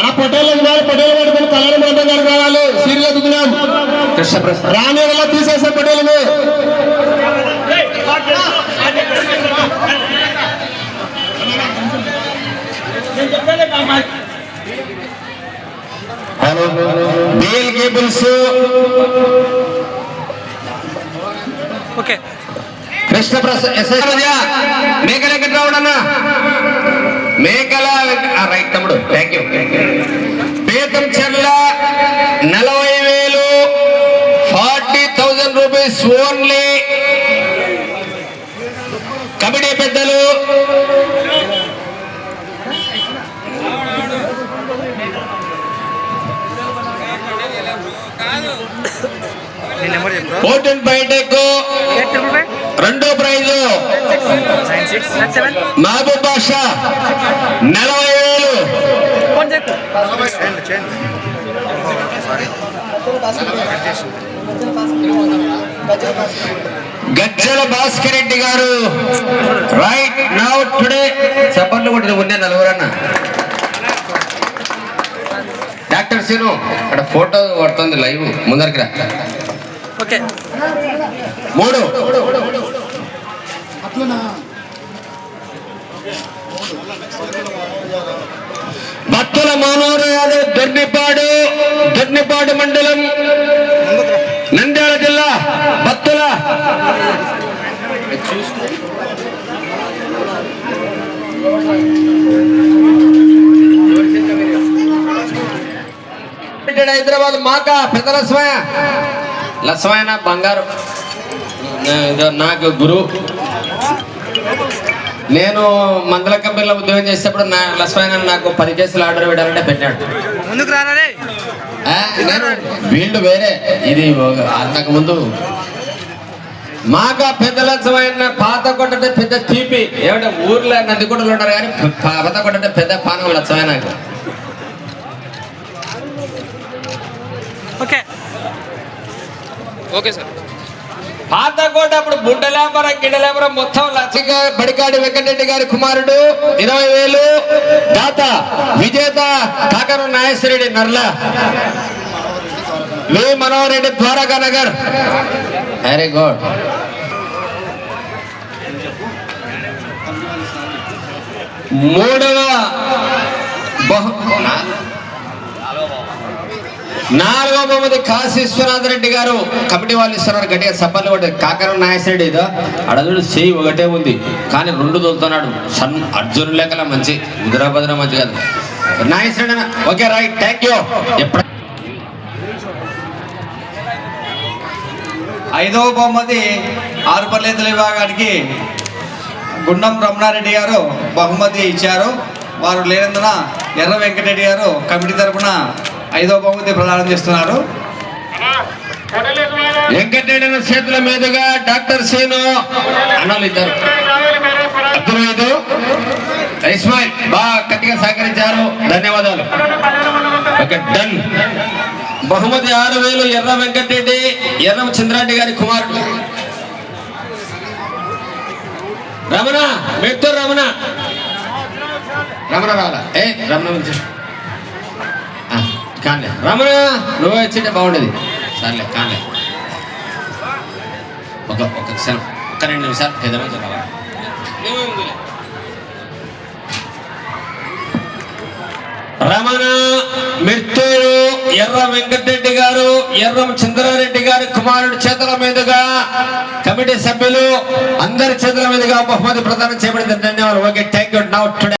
అన్న పటేల్ ఉన్నారు పటేల్ పడుకుని కళ్యాణ మండపం గారు కావాలి. సీరియల్ ఎదుగుతున్నాం రాని వల్ల తీసేసే పటేల్ హలో. బేల్ కేబుల్స్. ఓకే. ఎస్ఐ మేకల ఎక్కడ రావడన్నా మేకల రైట్ తమ్ముడు. థ్యాంక్ యూ బేతం చెర్ల నలభై వేలు forty thousand rupees only. Committee పెద్దలు. నీ నెంబర్ రెండో ప్రైజు. మహబూబ్ బాషా నలభై వేలు. గజ్జల భాస్కర్ రెడ్డి గారు రైట్ నౌ టుడే చెప్పండి కొట్టిన ఉండే నలుగురన్న. డాక్టర్ సీను అక్కడ ఫోటో పడుతుంది లైవ్ ముందరికి రా. ఓకే. మూడు. భక్తుల మానవరు యాదవ్ దొర్నిపాడు దొర్నిపాడు మండలం నంద్యాల జిల్లా భక్తుల హైదరాబాద్ మాక పెద్ద లస్మయ లస్మయన బంగారు. నాకు గురువు నేను మందల కంపెనీలో ఉద్యోగం చేసేటప్పుడు నా లస్మయన నాకు పది కేసులు ఆర్డర్ పెట్టాలంటే పెట్టాడు. ముందుకు రానా రే? ఆ, నేను వీళ్ళు వేరే. ఇది అంతకు ముందు. మాక పెద్ద లక్ష్యమైన పాత కొట్టంటే పెద్ద తీపి. ఏమంటే ఊర్లో నందికొండలు ఉన్నారు కానీ పాత కొట్టంటే పెద్ద పానం లక్ష్యమైన ఓకే. Okay sir. పాత కోట అప్పుడు బుడ్డలేపరం గిడ్డలేపర మొత్తం లక్షగా బడికాడి వెంకటరెడ్డి గారి కుమారుడు ఇరవై వేలు. దాత విజేత Kakara Nageswarareddy Narla. V Manohar Reddy Dwaraka Nagar. Very good మూడవ బహు నాలుగవ బహుమతి కాశీ విశ్వనాథ్ రెడ్డి గారు. కమిటీ వాళ్ళు ఇస్తున్నారు గట్టిగా సబ్బర్లు ఒకటి కాకర నాయసరెడ్డి ఇదో అడదుడు చెయ్యి ఒకటే ఉంది. కానీ రెండు దొలుతున్నాడు సన్ అర్జున్ లేకల మంచి ఉదరాభద్ర మంచి కాదు. నాయసరెడ్డి ఓకే రైట్ థ్యాంక్ యూ. ఎప్పుడు? ఐదవ బహుమతి ఆరుపల్లేతుల విభాగానికి గుండం రమణారెడ్డి గారు బహుమతి ఇచ్చారు. వారు లేనందున ఎర్ర వెంకటరెడ్డి గారు కమిటీ తరపున ఐదవ బహుమతి ప్రదానం చేస్తున్నారు. వెంకటరెడ్డి అన్న చేతుల మీదుగా డాక్టర్ సీను అన్నలు ఇద్దరు. అర్థమైంది ఇస్మాయిల్ బాగా గట్టిగా సహకరించారు. ధన్యవాదాలు. Okay done. బహుమతి ఆరు వేలు ఎర్ర వెంకటరెడ్డి ఎర్ర చంద్రారెడ్డి గారి కుమారుడు. రమణ మెత్తూరు రమణ. రమణ రావాలా ఏ రమణ కాన్లే. రమణ నువ్వు వచ్చింటే బాగుండేది. సర్లే కాన్లే. ఒక ఒక క్షణం ఒక రెండు నిమిషాలు ఏదైనా మనిషి రమణ మిత్తూరు ఎర్ర వెంకటరెడ్డి గారు ఎర్రం చంద్రారెడ్డి గారి కుమారుడు చేతుల మీదుగా కమిటీ సభ్యులు అందరి చేతుల మీదుగా బహుమతి ప్రదానం చేయబడింది. ధన్యవాదాలు. Okay thank you now today